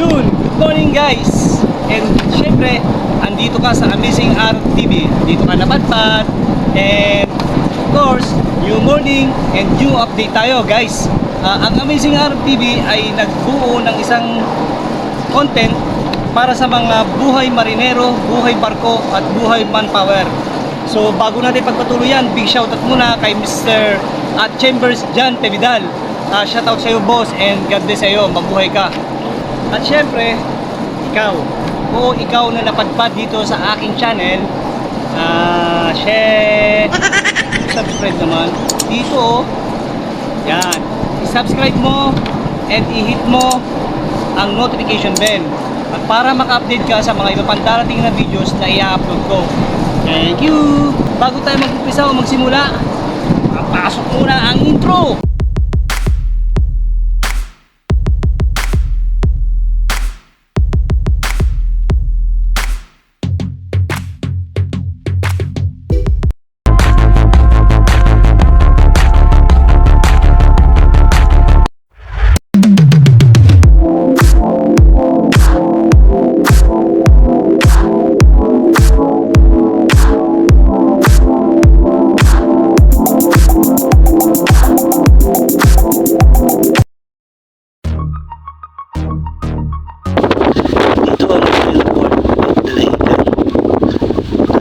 Yun, good morning guys! And syempre, andito ka sa Amazing Art TV. Dito ka napadpad. And of course, new morning and new update tayo guys. Ah, ang Amazing Art TV ay nagbuo ng isang content para sa mga buhay marinero, buhay barko at buhay manpower. So bago natin pagpatuloy yan, big shoutout muna kay Mr. at Chambers John Pevidal. Uh, shoutout sa iyo boss and God bless sa iyo, mabuhay ka. At syempre, ikaw. Oo, ikaw na napadpad dito sa aking channel. Ah, share. Subscribe naman. Dito, oh. yan. I-subscribe mo and i-hit mo ang notification bell. At para maka-update ka sa mga iba pang darating na videos na i-upload ko. Thank you! Bago tayo mag-umpisa o magsimula, pasok muna ang intro!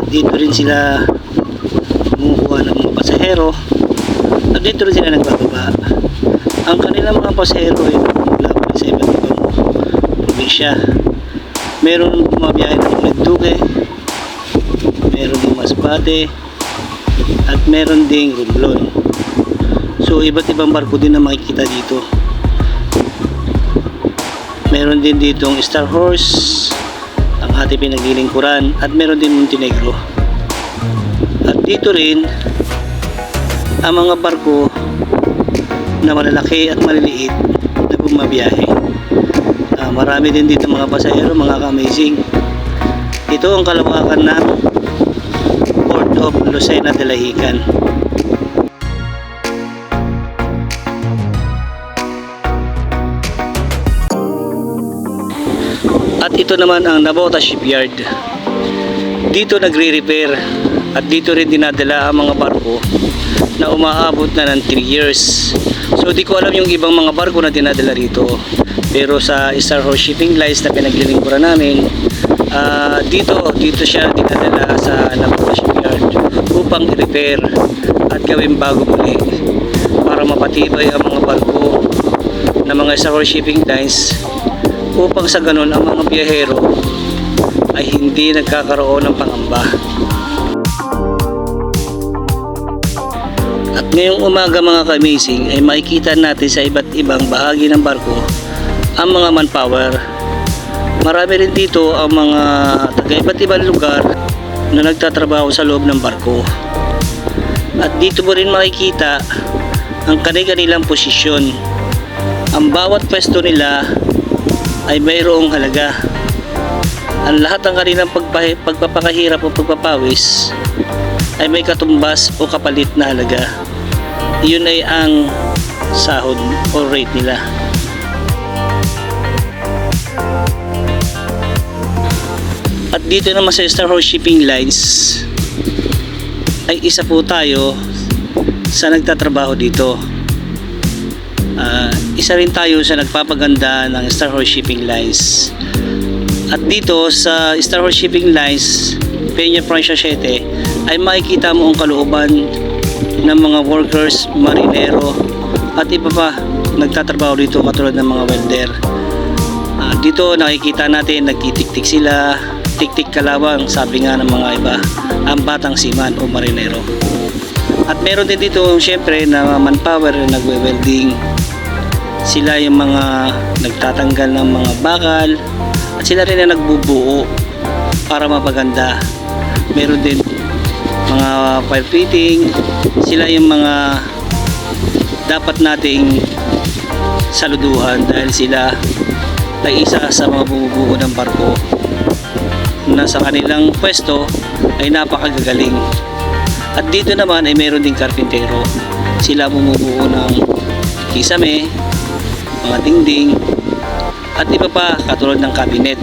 Dito rin sila kumukuha ng mga pasahero at dito rin sila nagbababa. Ang kanilang mga pasahero ay mula pa sa iba't ibang probinsya. Meron bumabiyahe ng Nagduque, meron ng Masbate, at meron ding Romblon. So iba't ibang barko din na makikita dito. Meron din ditong Star Horse, ang ating pinaglilingkuran, at meron din Montenegro. At dito rin, ang mga barko na malalaki at maliliit na bumabiyahe. Ah, marami din dito mga pasahero, mga ka-amazing. Ito ang kalawakan ng Port of Lucena de la Hican. Ito naman ang Nabota Shipyard. Dito nagre-repair at dito rin dinadala ang mga barko na umaabot na ng 3 years. So di ko alam yung ibang mga barko na dinadala rito. Pero sa Star Horse Shipping Lines na pinaglilingkuran namin, ah, dito dito siya dinadala sa Nabota Shipyard upang i-repair at gawin bago muli para mapatibay ang mga barko ng mga Star Horse Shipping Lines upang sa ganun ang mga biyahero ay hindi nagkakaroon ng pangamba. At ngayong umaga mga ka-amazing ay makikita natin sa iba't ibang bahagi ng barko ang mga manpower. Marami rin dito ang mga taga iba't ibang lugar na nagtatrabaho sa loob ng barko. At dito mo rin makikita ang kanilang posisyon. Ang bawat pwesto nila ay mayroong halaga. Ang lahat ng kanilang pagpa- pagpapakahirap o pagpapawis ay may katumbas o kapalit na halaga. Iyon ay ang sahod o rate nila. At dito naman sa Star Horse Shipping Lines ay isa po tayo sa nagtatrabaho dito. Ah, isa rin tayo sa nagpapaganda ng Star Horse Shipping Lines. At dito sa Star Horse Shipping Lines, Peña Francia 7, ay makikita mo ang kalooban ng mga workers, marinero, at iba pa nagtatrabaho dito katulad ng mga welder. Ah, dito nakikita natin nagtitiktik sila, tiktik kalawang sabi nga ng mga iba, ang batang siman o marinero. At meron din dito syempre na manpower na nagwe-welding. Sila yung mga nagtatanggal ng mga bakal at sila rin na nagbubuo para mapaganda. Meron din mga fire fitting. Sila yung mga dapat nating saluduhan dahil sila ay isa sa mga bumubuo ng barko na sa kanilang pwesto ay napakagagaling. At dito naman ay meron ding karpintero. Sila bumubuo ng kisame, mga dingding, at iba pa katulad ng cabinet.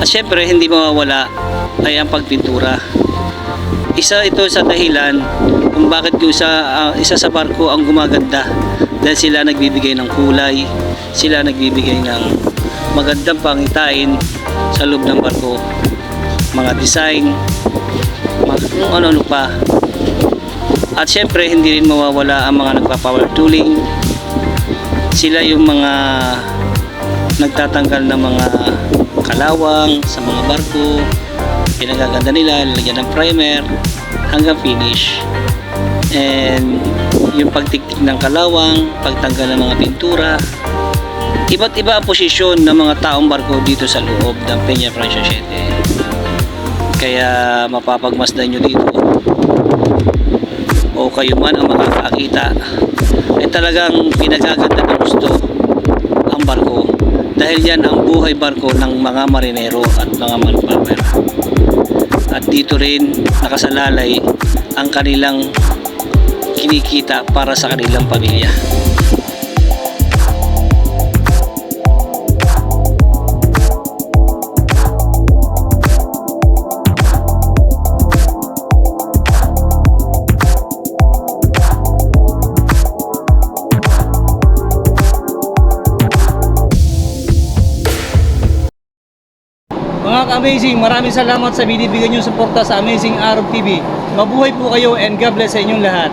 At syempre, hindi mawawala ay ang pagpintura. Isa ito sa dahilan kung bakit yung isa, ah, isa sa barko ang gumaganda dahil sila nagbibigay ng kulay, sila nagbibigay ng magandang pangitain sa loob ng barko. Mga design, mga kung ano-ano pa. At syempre, hindi rin mawawala ang mga nagpa-power tooling. Sila yung mga nagtatanggal ng mga kalawang sa mga barko. Pinagaganda nila, lalagyan ng primer hanggang finish. And yung pagtiktik ng kalawang, pagtanggal ng mga pintura. Iba't iba ang posisyon ng mga taong barko dito sa loob ng Peña Francia 7. Kaya mapapagmasdan nyo dito o kayo man ang makakakita ay talagang pinagaganda ng gusto ang barko. Dahil yan ang buhay barko ng mga marinero at mga manpower. At dito rin nakasalalay ang kanilang kinikita para sa kanilang pamilya Mga ka-amazing, maraming salamat sa binibigyan nyo suporta sa Amazing Arab TV. Mabuhay po kayo and God bless sa inyong lahat.